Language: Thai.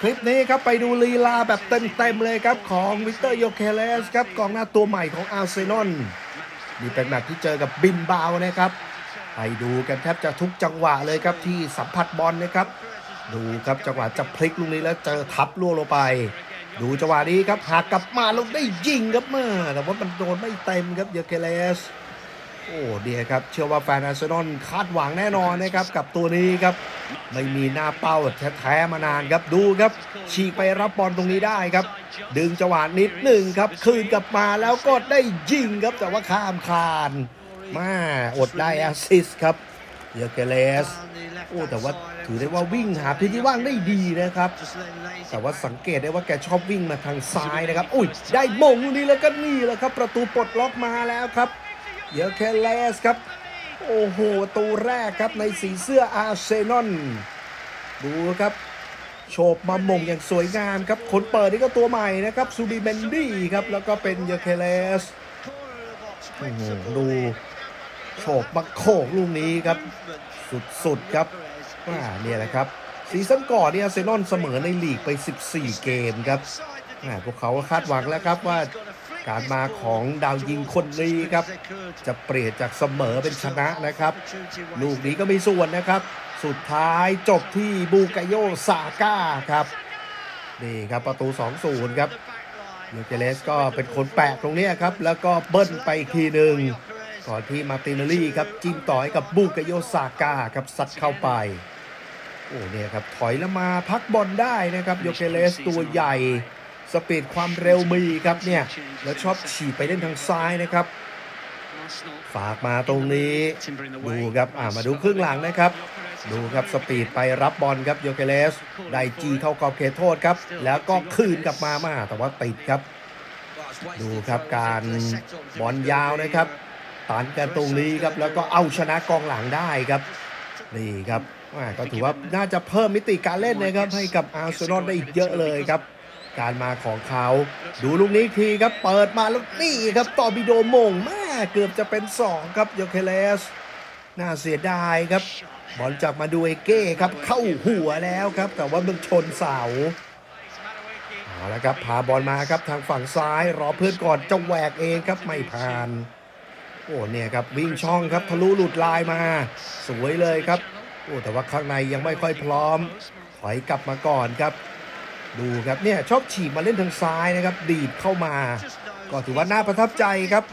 คลิปนี้ครับไปดูลีลาแบบเต็มๆเลยครับของวิกเตอร์โยเคเลสครับกองหน้าตัวใหม่ของอาร์เซนอลนี่เป็นแมตช์ที่เจอกับบินบาวนะครับ ไปดูกันแทบจะทุกจังหวะเลยครับที่สัมผัสบอลนะครับ ดูครับจังหวะจะพลิกลูกนี้แล้วเจอทับล่วงลงไป ดูจังหวะนี้ครับหากกลับมาลงได้ยิงครับเมื่อแต่ว่ามันโดนไม่เต็มครับโยเคเลส โอ้เดียครับ เชื่อว่าแฟนอาร์เซนอลคาดหวังแน่นอนนะครับ กับตัวนี้ครับ ไม่มีหน้าเป้าแท้ๆมานานครับดูครับ ฉีกไปรับบอลตรงนี้ได้ครับ ดึงจังหวะนิดหนึ่งครับ คืนกลับมาแล้วก็ได้ยิงครับ แต่ว่าข้ามคานมาอดได้แอสซิสต์ครับเยอเกเลสโอ้แต่ว่าถือได้ว่าวิ่งหาพื้นที่ว่างได้ดีนะครับ แต่ว่าสังเกตได้ว่าแกชอบวิ่งมาทางซ้ายนะครับ อุ้ยได้มงลูกนี้แล้วก็นี่แหละครับ ประตูปลดล็อกมาแล้วครับ เยอเคเลสครับ โอ้โหประตูแรกครับในสีเสื้ออาร์เซนอลดูครับ โฉบมามงอย่างสวยงามครับคนเปิดนี่ก็ตัวใหม่นะครับซูบิเมนดี้ครับ แล้วก็เป็นเยอเคเลสโอ้โหดูโฉบมาโขกลูกนี้ครับ สุดๆครับว่าเนี่ยแหละครับซีซั่นก่อนเนี่ยเซนอลเสมอในลีกไป 14 เกมครับ พวกเขาคาดหวังแล้วครับว่าการมาของดาวยิงคนนี้ครับ จะเปลี่ยนจากเสมอเป็นชนะนะครับ ลูกนี้ก็มีส่วนนะครับ สุดท้ายจบที่บูกาโยซาก้าครับนี่ครับประตู 2-0 ครับยูเกเลสก็เป็นคนแปลกตรงนี้ครับ แล้วก็เบิ้ลไปทีหนึ่งก่อนที่มาตินเนลลี่ครับจิ้มต่อให้กับบูกาโยซาก้าครับซัดเข้าไปโอ้เนี่ยครับถอยแล้วมาพักบอลได้นะครับโยเกเลสตัวใหญ่ สปีดความเร็วมีครับเนี่ย แล้วชอบฉีดไปเล่นทางซ้ายนะครับ ฝากมาตรงนี้ ดูครับอ่ามาดูครึ่งหลังนะครับ ดูครับสปีดไปรับบอลครับโยเกเลส ไดจีเข้ากรอบเขตโทษครับ แล้วก็คืนกลับมามาแต่ว่าติดครับ ดูครับการบอลยาวนะครับตันกันตรงนี้ครับ แล้วก็เอาชนะกองหลังได้ครับนี่ครับก็ถือว่าน่าจะเพิ่มมิติการเล่นนะครับให้กับอาร์เซนอลได้อีกเยอะเลยครับ การมาของเขา ดูลูกนี้ทีครับ เปิดมาแล้วนี่ครับต่อบิโดมงแม่เกือบจะเป็น 2 ครับโยเคเลส น่าเสียดายครับ บอลจากมาดูเอเก้ครับ เข้าหัวแล้วครับ แต่ว่ามันชนเสาเอาละครับพาบอลมาครับทางฝั่งซ้ายรอเพื่อนก่อนจะแหวกเองครับไม่ผ่าน โอ้เนี่ยครับวิ่งช่องครับทะลุหลุดลายมา สวยเลยครับ โอ้แต่ว่าข้างในยังไม่ค่อยพร้อมถอยกลับมาก่อนครับ ดูครับเนี่ยชอบฉีกมาเล่นทางซ้ายนะครับ ดีดเข้ามา ก็ถือว่าน่าประทับใจครับ